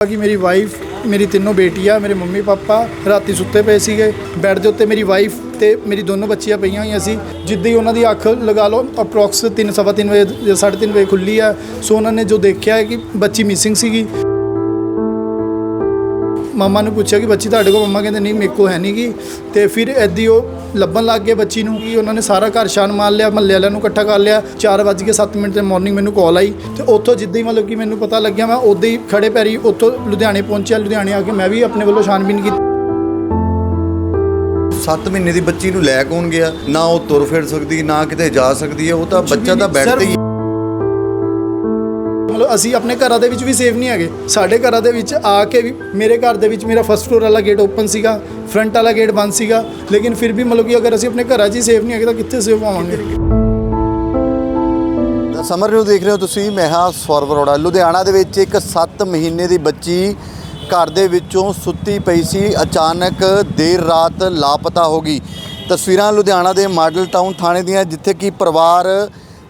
ਕਿ ਮੇਰੀ ਵਾਈਫ ਮੇਰੀ ਤਿੰਨੋਂ ਬੇਟੀਆਂ, ਮੇਰੇ ਮੰਮੀ ਪਾਪਾ ਰਾਤੀ ਸੁੱਤੇ ਪਏ ਸੀਗੇ। ਬੈੱਡ ਦੇ ਉੱਤੇ ਮੇਰੀ ਵਾਈਫ ਤੇ ਮੇਰੀ ਦੋਨੋਂ ਬੱਚੀਆਂ ਪਈਆਂ ਹੋਈਆਂ ਸੀ। ਜਿੱਦਾਂ ਹੀ ਉਹਨਾਂ ਦੀ ਅੱਖ ਲਗਾ ਲਓ ਅਪਰੋਕਸ 3 ਸਵਾ ਤਿੰਨ ਵਜੇ ਜਾਂ ਸਾਢੇ ਤਿੰਨ ਵਜੇ ਖੁੱਲੀ ਆ। ਸੋ ਉਹਨਾਂ ਨੇ ਜੋ ਦੇਖਿਆ ਹੈ ਕਿ ਬੱਚੀ ਮਿਸਿੰਗ ਸੀਗੀ। ਮਮਾ ਨੂੰ ਪੁੱਛਿਆ ਕਿ ਬੱਚੀ ਤੁਹਾਡੇ ਕੋਲ ਮਮਾ ਕਹਿੰਦੇ ਨਹੀਂ ਮੇਰੇ ਕੋਲ ਹੈ ਨਹੀਂਗੀ ਤੇ ਫਿਰ ਐਦੀ ਉਹ ਲੱਭਣ ਲੱਗ ਗਏ ਬੱਚੀ ਨੂੰ ਕਿ ਉਹਨਾਂ ਨੇ ਸਾਰਾ ਘਰ ਛਾਨ ਮਾਰ ਲਿਆ ਮਹੱਲੇ ਵਾਲਿਆਂ ਨੂੰ ਇਕੱਠਾ ਕਰ ਲਿਆ। 4:07 ਮਿੰਟ ਤੇ ਮਾਰਨਿੰਗ ਮੈਨੂੰ ਕਾਲ ਆਈ। ਤੇ ਉੱਥੋਂ ਜਿੱਦਾਂ ਹੀ ਮਤਲਬ ਕਿ ਮੈਨੂੰ ਪਤਾ ਲੱਗਿਆ ਮੈਂ ਉਦਾਂ ਹੀ ਖੜੇ ਪੈਰੀ ਉੱਥੋਂ ਲੁਧਿਆਣੇ ਪਹੁੰਚਿਆ। ਲੁਧਿਆਣੇ ਆ ਕੇ ਮੈਂ ਵੀ ਆਪਣੇ ਵੱਲੋਂ ਛਾਨਬੀਨ ਕੀਤੀ। 7 ਮਹੀਨੇ ਦੀ ਬੱਚੀ ਨੂੰ ਲੈ ਕੌਣ ਗਿਆ? ਨਾ ਉਹ ਤੁਰ ਫਿਰ ਸਕਦੀ ਨਾ ਕਿਤੇ ਜਾ ਸਕਦੀ ਹੈ। ਉਹ ਤਾਂ ਬੱਚਾ ਤਾਂ ਤੇ ਹੀ। ਮਤਲਬ ਅਸੀਂ ਆਪਣੇ ਘਰਾਂ ਦੇ ਵਿੱਚ ਵੀ ਸੇਫ ਨਹੀਂ ਹੈਗੇ। ਸਾਡੇ ਘਰਾਂ ਦੇ ਵਿੱਚ ਆ ਕੇ ਵੀ ਮੇਰੇ ਘਰ ਦੇ ਵਿੱਚ ਮੇਰਾ ਫਸਟ ਫਲੋਰ ਵਾਲਾ ਗੇਟ ਓਪਨ ਸੀਗਾ ਫਰੰਟ ਵਾਲਾ ਗੇਟ ਬੰਦ ਸੀਗਾ, ਲੇਕਿਨ ਫਿਰ ਵੀ ਮਤਲਬ ਕਿ ਅਗਰ ਅਸੀਂ ਆਪਣੇ ਘਰਾਂ 'ਚ ਹੀ ਸੇਫ ਨਹੀਂ ਹੈਗੇ ਤਾਂ ਕਿੱਥੇ ਸੇਫ ਹੋਵਾਂਗੇ ਸਮਰ ਨੂੰ ਦੇਖ ਰਹੇ ਹੋ ਤੁਸੀਂ, ਮੈਂ ਹਾਂ ਸੌਰਵ ਅਰੋੜਾ। ਲੁਧਿਆਣਾ ਦੇ ਵਿੱਚ ਇੱਕ 7 ਮਹੀਨੇ ਦੀ ਬੱਚੀ ਘਰ ਦੇ ਵਿੱਚੋਂ ਸੁੱਤੀ ਪਈ ਸੀ। ਅਚਾਨਕ ਦੇਰ ਰਾਤ ਲਾਪਤਾ ਹੋ ਗਈ। ਤਸਵੀਰਾਂ ਲੁਧਿਆਣਾ ਦੇ ਮਾਡਲ ਟਾਊਨ ਥਾਣੇ ਦੀਆਂ, ਜਿੱਥੇ ਕਿ ਪਰਿਵਾਰ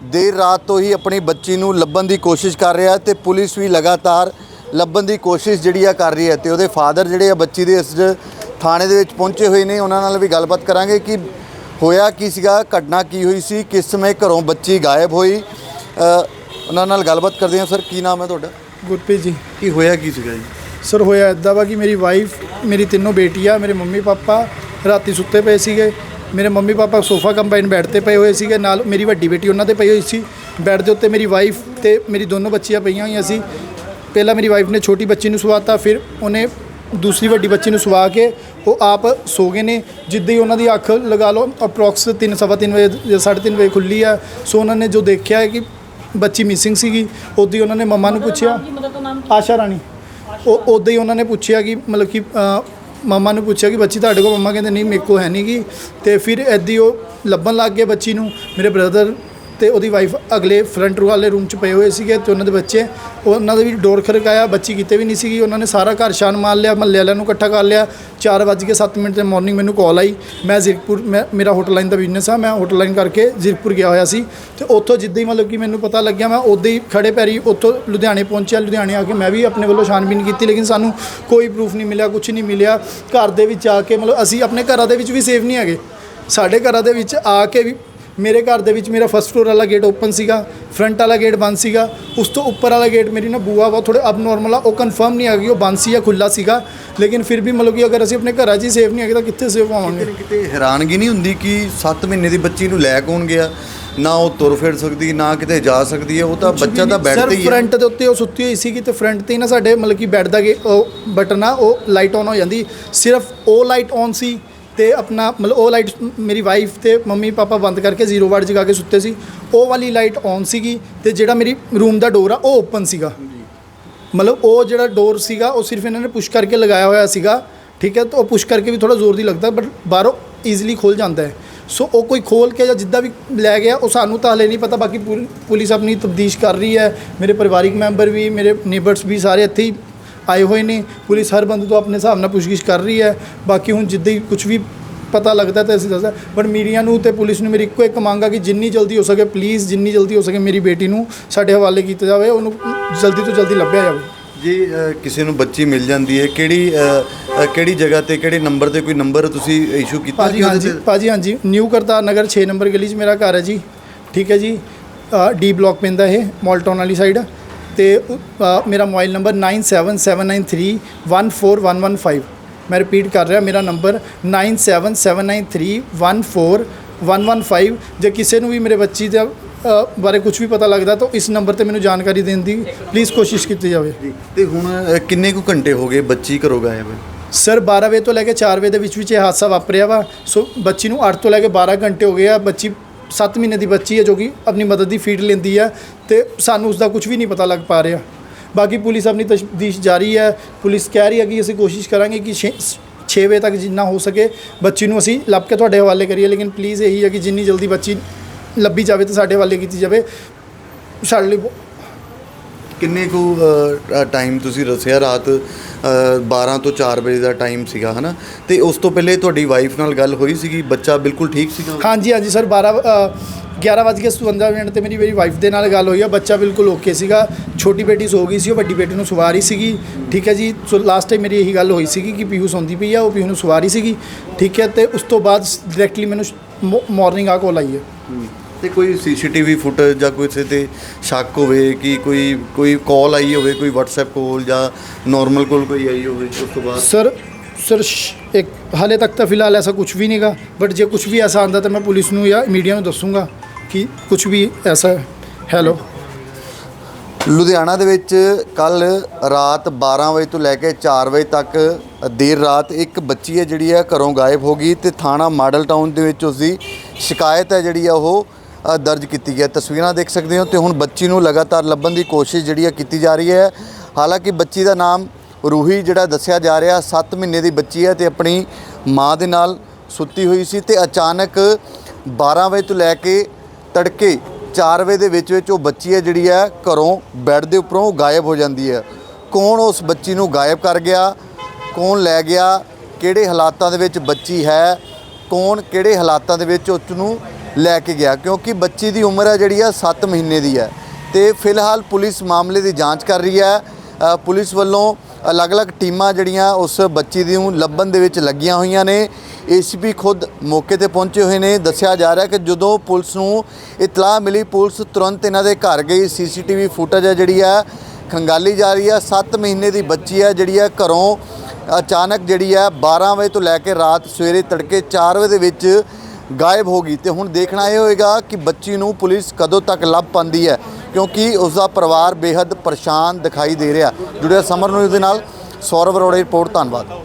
ਦੇਰ ਰਾਤ ਤੋਂ ਹੀ ਆਪਣੀ ਬੱਚੀ ਨੂੰ ਲੱਭਣ ਦੀ ਕੋਸ਼ਿਸ਼ ਕਰ ਰਿਹਾ ਤੇ ਪੁਲਿਸ ਵੀ ਲਗਾਤਾਰ ਲੱਭਣ ਦੀ ਕੋਸ਼ਿਸ਼ ਜਿਹੜੀ ਆ ਕਰ ਰਹੀ ਹੈ ਤੇ ਉਹਦੇ ਫਾਦਰ ਜਿਹੜੇ ਆ ਬੱਚੀ ਦੇ ਇਸ ਥਾਣੇ ਦੇ ਵਿੱਚ ਪਹੁੰਚੇ ਹੋਏ ਨੇ ਉਹਨਾਂ ਨਾਲ ਵੀ ਗੱਲਬਾਤ ਕਰਾਂਗੇ ਕਿ ਹੋਇਆ ਕੀ ਸੀਗਾ ਘਟਨਾ ਕੀ ਹੋਈ ਸੀ ਕਿਸ ਸਮੇਂ ਘਰੋਂ ਬੱਚੀ ਗਾਇਬ ਹੋਈ। ਉਹਨਾਂ ਨਾਲ ਗੱਲਬਾਤ ਕਰਦੇ ਹਾਂ। ਸਰ ਕੀ ਨਾਮ ਹੈ ਤੁਹਾਡਾ? ਗੁਰਪ੍ਰੀਤ ਜੀ। ਕੀ ਹੋਇਆ ਕੀ ਸੀਗਾ ਜੀ? ਸਰ ਹੋਇਆ ਇਦਾਂ ਵਾ ਕਿ ਮੇਰੀ ਵਾਈਫ ਮੇਰੀ ਤਿੰਨੋਂ ਬੇਟੀਆਂ ਮੇਰੇ ਮੰਮੀ ਪਾਪਾ ਰਾਤੀ ਸੁੱਤੇ ਪਏ ਸੀਗੇ। ਮੇਰੇ mummy papa sofa combine bed ਤੇ ਪਏ ਹੋਏ ਸੀਗੇ ਨਾਲ ਮੇਰੀ ਵੱਡੀ ਬੇਟੀ ਉਹਨਾਂ ਤੇ ਪਈ ਹੋਈ ਸੀ। ਬੈੱਡ ਦੇ ਉੱਤੇ ਮੇਰੀ ਵਾਈਫ ਤੇ ਮੇਰੀ ਦੋਨੋਂ ਬੱਚੀਆਂ ਪਈਆਂ ਹੋਈਆਂ ਸੀ। ਪਹਿਲਾਂ ਮੇਰੀ ਵਾਈਫ ਨੇ ਛੋਟੀ ਬੱਚੀ ਨੂੰ ਸਵਾਤਾ ਫਿਰ ਉਹਨੇ ਦੂਸਰੀ ਵੱਡੀ ਬੱਚੀ ਨੂੰ ਸਵਾ ਕੇ ਉਹ ਆਪ ਸੋ ਗਏ ਨੇ। ਜਿੱਦਾਂ ਹੀ ਉਹਨਾਂ ਦੀ ਅੱਖ ਲਗਾ ਲਓ ਅਪਰੋਕਸ 3 ਸਵਾ ਤਿੰਨ ਵਜੇ ਜਾਂ ਸਾਢੇ ਤਿੰਨ ਵਜੇ ਖੁੱਲੀ ਆ। ਸੋ ਉਹਨਾਂ ਨੇ ਜੋ ਦੇਖਿਆ ਹੈ ਕਿ ਬੱਚੀ ਮਿਸਿੰਗ ਸੀਗੀ ਉਦੋਂ ਹੀ ਉਹਨਾਂ ਨੇ ਮੰਮਾ ਨੂੰ ਪੁੱਛਿਆ ਆਸ਼ਾ ਰਾਣੀ ਉਹ ਉਦੋਂ ਹੀ ਉਹਨਾਂ ਨੇ ਪੁੱਛਿਆ ਕਿ ਮਤਲਬ ਕਿ ਮੰਮਾ ਨੂੰ ਪੁੱਛਿਆ ਕਿ ਬੱਚੀ ਤੁਹਾਡੇ ਕੋਲ, ਮੰਮਾ ਕਹਿੰਦੇ ਨਹੀਂ, ਮੇਰੇ ਕੋਲ ਹੈ ਨਹੀਂ ਗੀ। ਤੇ ਫਿਰ ਐਦੀ ਉਹ ਲੱਭਣ ਲੱਗ ਗਏ ਬੱਚੀ ਨੂੰ। ਮੇਰੇ ਬ੍ਰਦਰ ਤੇ ਉਹਦੀ ਵਾਈਫ ਅਗਲੇ ਫਰੰਟ ਵਾਲੇ ਰੂਮ 'ਚ ਪਏ ਹੋਏ ਸੀਗੇ ਤੇ ਉਹਨਾਂ ਦੇ ਬੱਚੇ, ਉਹਨਾਂ ਦਾ ਵੀ ਡੋਰ ਖੜਕਾਇਆ, ਬੱਚੀ ਕਿਤੇ ਵੀ ਨਹੀਂ ਸੀਗੀ, ਉਹਨਾਂ ਨੇ ਸਾਰਾ ਘਰ ਛਾਨ ਮਾਰ ਲਿਆ, ਮਹੱਲੇ ਵਾਲਿਆਂ ਨੂੰ ਇਕੱਠਾ ਕਰ ਲਿਆ। 4:07 ਮਿੰਟ ਤੇ ਮਾਰਨਿੰਗ ਮੈਨੂੰ ਕਾਲ ਆਈ। ਮੈਂ ਜ਼ੀਰਕਪੁਰ ਮੈਂ, ਮੇਰਾ ਹੋਟਲ ਲਾਈਨ ਦਾ ਬਿਜ਼ਨਸ ਆ, ਮੈਂ ਹੋਟਲ ਲਾਈਨ ਕਰਕੇ ਜ਼ੀਰਕਪੁਰ ਗਿਆ ਹੋਇਆ ਸੀ। ਤੇ ਉੱਥੋਂ ਜਿੱਦਾਂ ਹੀ ਮਤਲਬ ਕਿ ਮੈਨੂੰ ਪਤਾ ਲੱਗਿਆ, ਮੈਂ ਉਦਾਂ ਹੀ ਖੜੇ ਪੈਰੀ ਉੱਥੋਂ ਲੁਧਿਆਣੇ ਪਹੁੰਚਿਆ। ਲੁਧਿਆਣੇ ਆ ਕੇ ਮੈਂ ਵੀ ਆਪਣੇ ਵੱਲੋਂ ਛਾਨਬੀਨ ਕੀਤੀ, ਲੇਕਿਨ ਸਾਨੂੰ ਕੋਈ ਪ੍ਰੂਫ ਨਹੀਂ ਮਿਲਿਆ ਕੁਝ ਨਹੀਂ ਮਿਲਿਆ। ਘਰ ਦੇ ਵਿੱਚ ਆ ਕੇ ਮਤਲਬ ਅਸੀਂ ਆਪਣੇ ਘਰਾਂ ਦੇ ਵਿੱਚ ਵੀ ਸੇਫ ਨਹੀਂ ਹੈਗੇ। ਸਾਡੇ ਘਰਾਂ ਦੇ ਵਿੱਚ ਆ ਕੇ ਵੀ ਮੇਰੇ ਘਰ ਦੇ ਵਿੱਚ ਮੇਰਾ ਫਸਟ ਫਲੋਰ ਵਾਲਾ ਗੇਟ ਓਪਨ ਸੀਗਾ ਫਰੰਟ ਵਾਲਾ ਗੇਟ ਬੰਦ ਸੀਗਾ ਉਸ ਤੋਂ ਉੱਪਰ ਵਾਲਾ ਗੇਟ ਮੇਰੀ ਨਾ ਬੂਆ ਵਾ ਥੋੜੇ ਅਬ ਨਾਰਮਲ ਆ ਉਹ ਕਨਫਰਮ ਨਹੀਂ ਆ ਗਈ ਉਹ ਬੰਦ ਸੀ ਜਾਂ ਖੁੱਲਾ ਸੀਗਾ ਲੇਕਿਨ ਫਿਰ ਵੀ ਮਤਲਬ ਕਿ ਅਗਰ ਅਸੀਂ ਆਪਣੇ ਘਰਾਂ 'ਚ ਹੀ ਸੇਫ ਨਹੀਂ ਹੈਗੇ ਤਾਂ ਕਿੱਥੇ ਸੇਫ ਹੋਵਾਂਗੇ? ਕਿਤੇ ਹੈਰਾਨਗੀ ਨਹੀਂ ਹੁੰਦੀ ਕਿ 7 ਮਹੀਨੇ ਦੀ ਬੱਚੀ ਨੂੰ ਲੈ ਕੌਣ ਗਿਆ? ਨਾ ਉਹ ਤੁਰ ਫਿਰ ਸਕਦੀ ਨਾ ਕਿਤੇ ਜਾ ਸਕਦੀ ਹੈ ਉਹ ਤਾਂ ਬੱਚਾ ਤਾਂ ਬੈੱਡ ਤੇ ਹੀ ਹੈ। ਫਰੰਟ ਦੇ ਉੱਤੇ ਉਹ ਸੁੱਤੀ ਹੋਈ ਸੀਗੀ ਤੇ ਫਰੰਟ ਤੇ ਹੀ ਨਾ ਸਾਡੇ ਮਤਲਬ ਕਿ ਬੈੱਡ ਦਾ ਗੇ- ਉਹ ਬਟਨ ਆ ਉਹ ਲਾਈਟ ਆਨ ਹੋ ਜਾਂਦੀ। ਸਿਰਫ ਉਹ ਲਾਈਟ ਆਨ ਸੀ ਤੇ ਆਪਣਾ ਮਤਲਬ ਉਹ ਲਾਈਟ ਮੇਰੀ ਵਾਈਫ ਤੇ ਮੰਮੀ ਪਾਪਾ ਬੰਦ ਕਰਕੇ ਜ਼ੀਰੋ ਵਾਟ ਜਗਾ ਕੇ ਸੁੱਤੇ ਸੀ। ਉਹ ਵਾਲੀ ਲਾਈਟ ਔਨ ਸੀਗੀ ਤੇ ਜਿਹੜਾ ਮੇਰੀ ਰੂਮ ਦਾ ਡੋਰ ਆ, ਉਹ ਓਪਨ ਸੀਗਾ। ਮਤਲਬ ਉਹ ਜਿਹੜਾ ਡੋਰ ਸੀਗਾ, ਉਹ ਸਿਰਫ ਇਹਨਾਂ ਨੇ ਪੁਸ਼ ਕਰਕੇ ਲਗਾਇਆ ਹੋਇਆ ਸੀਗਾ। ਠੀਕ ਹੈ ਤਾਂ ਉਹ ਪੁਸ਼ ਕਰਕੇ ਵੀ ਥੋੜਾ ਜ਼ੋਰ ਦੀ ਲੱਗਦਾ ਬਟ ਬਾਹਰੋਂ ਈਜ਼ੀਲੀ ਖੁੱਲ ਜਾਂਦਾ ਹੈ। ਸੋ ਉਹ ਕੋਈ ਖੋਲ ਕੇ ਜਾਂ ਜਿੱਦਾਂ ਵੀ ਲੈ ਗਿਆ, ਉਹ ਸਾਨੂੰ ਤਾਂ ਹਲੇ ਨਹੀਂ ਪਤਾ, ਬਾਕੀ ਪੁਲ- ਪੁਲਿਸ ਆਪਣੀ ਤਬਦੀਸ਼ ਕਰ ਰਹੀ ਹੈ। ਮੇਰੇ ਪਰਿਵਾਰਿਕ ਮੈਂਬਰ ਵੀ, ਮੇਰੇ ਨੇਬਰਸ ਵੀ ਸਾਰੇ ਇੱਥੇ ਹੀ ਆਏ ਹੋਏ ਨੇ ਪੁਲਿਸ ਹਰ ਬੰਦੇ ਤੋਂ ਆਪਣੇ ਹਿਸਾਬ ਨਾਲ ਪੁੱਛਗਿੱਛ ਕਰ ਰਹੀ ਹੈ। ਬਾਕੀ ਹੁਣ ਜਿੱਦਾਂ ਹੀ ਕੁਝ ਵੀ ਪਤਾ ਲੱਗਦਾ ਤਾਂ ਅਸੀਂ ਦੱਸਦਾ ਬਟ ਮੀਡੀਆ ਨੂੰ ਤੇ ਪੁਲਿਸ ਨੂੰ ਮੇਰੀ ਇੱਕੋ ਇੱਕ ਮੰਗ ਆ ਕਿ ਜਿੰਨੀ ਜਲਦੀ ਹੋ ਸਕੇ ਪਲੀਜ਼ ਜਿੰਨੀ ਜਲਦੀ ਹੋ ਸਕੇ ਮੇਰੀ ਬੇਟੀ ਨੂੰ ਸਾਡੇ ਹਵਾਲੇ ਕੀਤਾ ਜਾਵੇ ਉਹਨੂੰ ਜਲਦੀ ਤੋਂ ਜਲਦੀ ਲੱਭਿਆ ਜਾਵੇ। ਜੇ ਕਿਸੇ ਨੂੰ ਬੱਚੀ ਮਿਲ ਜਾਂਦੀ ਹੈ ਕਿਹੜੀ ਕਿਹੜੀ ਜਗ੍ਹਾ ਤੇ ਕਿਹੜੇ ਨੰਬਰ ਤੇ ਕੋਈ ਨੰਬਰ ਤੁਸੀਂ ਇਸ਼ੂ ਕੀਤਾ ਉਹਦੇ ਹਾਂਜੀ ਭਾਜੀ ਹਾਂਜੀ ਨਿਊ ਕਰਤਾਰ ਨਗਰ 6 ਨੰਬਰ ਗਲੀ 'ਚ ਮੇਰਾ ਘਰ ਹੈ ਜੀ। ਠੀਕ ਹੈ ਜੀ। ਡੀ ਬਲਾਕ ਪੈਂਦਾ ਇਹ ਮੌਲਟਾਊਨ ਵਾਲੀ ਸਾਈਡ ਤੇ ਅ, ਮੇਰਾ ਮੋਬਾਈਲ ਨੰਬਰ 9779314115 ਮੈਂ ਰਿਪੀਟ ਕਰ ਰਿਹਾ ਮੇਰਾ ਨੰਬਰ 9779314115 ਜੇ ਕਿਸੇ ਨੂੰ ਵੀ ਮੇਰੇ ਬੱਚੀ ਦਾ ਅ, ਬਾਰੇ ਕੁਝ ਵੀ ਪਤਾ ਲੱਗਦਾ ਤਾਂ ਇਸ ਨੰਬਰ ਤੇ ਮੈਨੂੰ ਜਾਣਕਾਰੀ ਦੇਣ ਦੀ ਪਲੀਜ਼ ਕੋਸ਼ਿਸ਼ ਕੀਤੀ ਜਾਵੇ। ਜੀ ਤੇ ਹੁਣ ਅ, ਕਿੰਨੇ ਕੁ ਘੰਟੇ ਹੋ ਗਏ ਬੱਚੀ ਘਰੋਂ ਗਾਇਬ ਹੈ ਸਰ 12 ਵਜੇ ਤੋਂ ਲੈ ਕੇ 4 ਵਜੇ ਦੇ ਵਿੱਚ ਵਿੱਚ ਇਹ ਹਾਦਸਾ ਵਾਪਰਿਆ ਵਾ। ਸੋ ਬੱਚੀ ਨੂੰ 8 ਤੋਂ ਲੈ ਕੇ 12 ਘੰਟੇ ਹੋ ਗਏ ਆ। ਬੱਚੀ 7 ਮਹੀਨੇ ਦੀ ਬੱਚੀ ਹੈ ਜੋ ਕਿ ਆਪਣੀ ਮਦਦ ਦੀ ਫੀਡ ਲੈਂਦੀ ਹੈ ਤੇ ਸਾਨੂੰ ਉਸ ਦਾ ਕੁਝ ਵੀ ਨਹੀਂ ਪਤਾ ਲੱਗ ਪਾ ਰਿਹਾ। ਬਾਕੀ ਪੁਲਿਸ ਆਪਣੀ ਤਸ਼ਦੀਸ਼ ਜਾਰੀ ਹੈ। ਪੁਲਿਸ ਕਹਿ ਰਹੀ ਹੈ ਕਿ ਅਸੀਂ ਕੋਸ਼ਿਸ਼ ਕਰਾਂਗੇ ਕਿ 6 ਵਜੇ ਤੱਕ ਜਿੰਨਾ ਹੋ ਸਕੇ ਬੱਚੀ ਨੂੰ ਅਸੀਂ ਲੱਭ ਕੇ ਤੁਹਾਡੇ ਹਵਾਲੇ ਕਰੀਏ, ਲੇਕਿਨ ਪਲੀਜ਼ ਇਹੀ ਹੈ ਕਿ ਜਿੰਨੀ ਜਲਦੀ ਬੱਚੀ ਲੱਭੀ ਜਾਵੇ ਤਾਂ ਸਾਡੇ ਹਵਾਲੇ ਕੀਤੀ ਜਾਵੇ, ਸਾਡੇ ਲਈ ਬਹੁ- ਕਿੰਨੇ ਕੁ ਟਾਈਮ ਤੁਸੀਂ ਦੱਸਿਆ ਰਾਤ ਅ, 12 ਤੋਂ 4 ਵਜੇ ਦਾ ਟਾਈਮ ਸੀਗਾ ਹਨਾ? ਤੇ ਉਸ ਤੋਂ ਪਹਿਲੇ ਤੁਹਾਡੀ ਵਾਈਫ ਨਾਲ ਗੱਲ ਹੋਈ ਸੀਗੀ? ਬੱਚਾ ਬਿਲਕੁਲ ਠੀਕ ਸੀਗਾ? ਹਾਂਜੀ ਹਾਂਜੀ ਸਰ 12 ਅ, 11 ਵੱਜ ਕੇ 57 ਮਿੰਟ ਤੇ ਮੇਰੀ ਮੇਰੀ ਵਾਈਫ ਦੇ ਨਾਲ ਗੱਲ ਹੋਈ ਆ। ਬੱਚਾ ਬਿਲਕੁਲ ਓਕੇ ਸੀਗਾ। ਛੋਟੀ ਬੇਟੀ ਸੋ ਗਈ ਸੀ ਉਹ ਵੱਡੀ ਬੇਟੀ ਨੂੰ ਸਵਾ ਰਹੀ ਸੀਗੀ। ਠੀਕ ਹੈ ਜੀ? ਸੋ ਲਾਸਟ ਟਾਈਮ ਮੇਰੀ ਇਹੀ ਗੱਲ ਹੋਈ ਸੀਗੀ ਕਿ ਪੀਯੂ ਸੌਂਦੀ ਪਈ ਆ ਉਹ ਪੀਯੂ ਨੂੰ ਸਵਾ ਰਹੀ ਸੀਗੀ। ਠੀਕ ਹੈ? ਤੇ ਉਸ ਤੋਂ ਬਾਅਦ ਡਾਇਰੈਕਟਲੀ ਮੈਨੂੰ ਮਾਰਨਿੰਗ ਆ ਕੋਲ ਆਈ ਹੈ। ਤੇ ਕੋਈ ਸੀਸੀਟੀਵੀ ਫੁਟੇਜ ਜਾਂ ਕੋਈ ਕਿਸੇ ਤੇ ਸ਼ੱਕ ਹੋਵੇ ਕਿ ਕੋਈ ਕੋਈ ਕਾਲ ਆਈ ਹੋਵੇ ਕੋਈ WhatsApp ਕਾਲ ਜਾਂ ਨਾਰਮਲ ਕਾਲ ਕੋਈ ਆਈ ਹੋਵੇ ਉਸ ਤੋਂ ਬਾਅਦ? ਸਰ ਸਰ ਇੱਕ ਹਾਲੇ ਤੱਕ ਤਾਂ ਫਿਲਹਾਲ ਐਸਾ ਕੁਝ ਵੀ ਨਹੀਂਗਾ ਬਟ ਜੇ ਕੁਝ ਵੀ ਐਸਾ ਆਂਦਾ ਤਾਂ ਮੈਂ ਪੁਲਿਸ ਨੂੰ ਜਾਂ ਮੀਡੀਆ ਨੂੰ ਦੱਸੂਗਾ ਕਿ ਕੁਝ ਵੀ ਐਸਾ ਹੈਲੋ ਲੁਧਿਆਣਾ ਦੇ ਵਿੱਚ ਕੱਲ ਰਾਤ 12 ਵਜੇ ਤੋਂ ਲੈ ਕੇ 4 ਵਜੇ ਤੱਕ ਦੇਰ ਰਾਤ ਇੱਕ ਬੱਚੀ ਹੈ ਜਿਹੜੀ ਹੈ ਘਰੋਂ ਗਾਇਬ ਹੋ ਗਈ ਤੇ ਥਾਣਾ ਮਾਡਲ ਟਾਊਨ ਦੇ ਵਿੱਚ ਉਸ ਦੀ ਸ਼ਿਕਾਇਤ ਹੈ ਜਿਹੜੀ ਆ ਉਹ ਦਰਜ ਕੀਤੀ ਗਈ ਹੈ। ਤਸਵੀਰਾਂ ਦੇਖ ਸਕਦੇ ਹੋ ਤੇ ਹੁਣ ਬੱਚੀ ਨੂੰ ਲਗਾਤਾਰ ਲੱਭਣ ਦੀ ਕੋਸ਼ਿਸ਼ ਜਿਹੜੀ ਹੈ ਕੀਤੀ ਜਾ ਰਹੀ ਹੈ। ਹਾਲਾਂਕਿ ਬੱਚੀ ਦਾ ਨਾਮ ਰੂਹੀ ਜਿਹੜਾ ਦੱਸਿਆ ਜਾ ਰਿਹਾ 7 ਮਹੀਨੇ ਦੀ ਬੱਚੀ ਹੈ ਤੇ ਆਪਣੀ ਮਾਂ ਦੇ ਨਾਲ ਸੁੱਤੀ ਹੋਈ ਸੀ ਤੇ ਅਚਾਨਕ 12 ਵਜੇ ਤੋਂ ਲੈ ਕੇ ਤੜਕੇ 4 ਵਜੇ ਦੇ ਵਿੱਚ ਵਿੱਚ ਉਹ ਬੱਚੀ ਹੈ ਜਿਹੜੀ ਹੈ ਘਰੋਂ ਬੈੱਡ ਦੇ ਉੱਪਰੋਂ ਗਾਇਬ ਹੋ ਜਾਂਦੀ ਹੈ। ਕੌਣ ਉਸ ਬੱਚੀ ਨੂੰ ਗਾਇਬ ਕਰ ਗਿਆ? ਕੌਣ ਲੈ ਗਿਆ? ਕਿਹੜੇ ਹਾਲਾਤਾਂ ਦੇ ਵਿੱਚ ਬੱਚੀ ਹੈ? ਕੌਣ ਕਿਹੜੇ ਹਾਲਾਤਾਂ ਦੇ ਵਿੱਚ ਉਸ ਨੂੰ ਲੈ ਕੇ ਗਿਆ, ਕਿਉਂਕਿ ਬੱਚੀ ਦੀ ਉਮਰ ਹੈ ਜਿਹੜੀ ਆ 7 ਮਹੀਨੇ ਦੀ ਹੈ। ਤੇ ਫਿਲਹਾਲ ਪੁਲਿਸ ਮਾਮਲੇ ਦੀ ਜਾਂਚ ਕਰ ਰਹੀ ਹੈ। ਪੁਲਿਸ ਵੱਲੋਂ ਅਲੱਗ-ਅਲੱਗ ਟੀਮਾਂ ਜਿਹੜੀਆਂ ਉਸ ਬੱਚੀ ਦੀ ਨੂੰ ਲੱਭਣ ਦੇ ਵਿੱਚ ਲੱਗੀਆਂ ਹੋਈਆਂ ਨੇ। ਏਸੀਪੀ ਖੁਦ ਮੌਕੇ ਤੇ ਪਹੁੰਚੇ ਹੋਏ ਨੇ। ਦੱਸਿਆ ਜਾ ਰਿਹਾ ਕਿ ਜਦੋਂ ਪੁਲਿਸ ਨੂੰ ਇਤਲਾਹ ਮਿਲੀ, ਪੁਲਿਸ ਤੁਰੰਤ ਇਹਨਾਂ ਦੇ ਘਰ ਗਈ। ਸੀਸੀਟੀਵੀ ਫੁਟੇਜ ਹੈ ਜਿਹੜੀ ਹੈ, ਖੰਗਾਲੀ ਜਾ ਰਹੀ ਹੈ। 7 ਮਹੀਨੇ ਦੀ ਬੱਚੀ ਹੈ ਜਿਹੜੀ ਹੈ, ਘਰੋਂ ਅਚਾਨਕ ਜਿਹੜੀ ਹੈ 12 ਵਜੇ ਤੋਂ ਲੈ ਕੇ ਰਾਤ ਸਵੇਰੇ ਤੜਕੇ 4 ਵਜੇ ਦੇ ਵਿੱਚ ਗਾਇਬ ਹੋ ਗਈ ਤੇ ਹੁਣ ਦੇਖਣਾ ਇਹ ਹੋਏਗਾ ਕਿ ਬੱਚੀ ਨੂੰ ਪੁਲਿਸ ਕਦੋਂ ਤੱਕ ਲੱਭ ਪਾਉਂਦੀ ਹੈ, ਕਿਉਂਕਿ ਉਸ ਦਾ ਪਰਿਵਾਰ ਬੇहद ਪਰੇਸ਼ਾਨ ਦਿਖਾਈ ਦੇ ਰਿਹਾ। ਜੁੜਿਆ ਸਮਰ ਨਿਊਜ਼ ਦੇ ਨਾਲ, ਸੌਰਵ ਅਰੋੜਾ ਰਿਪੋਰਟ, ਧੰਨਵਾਦ।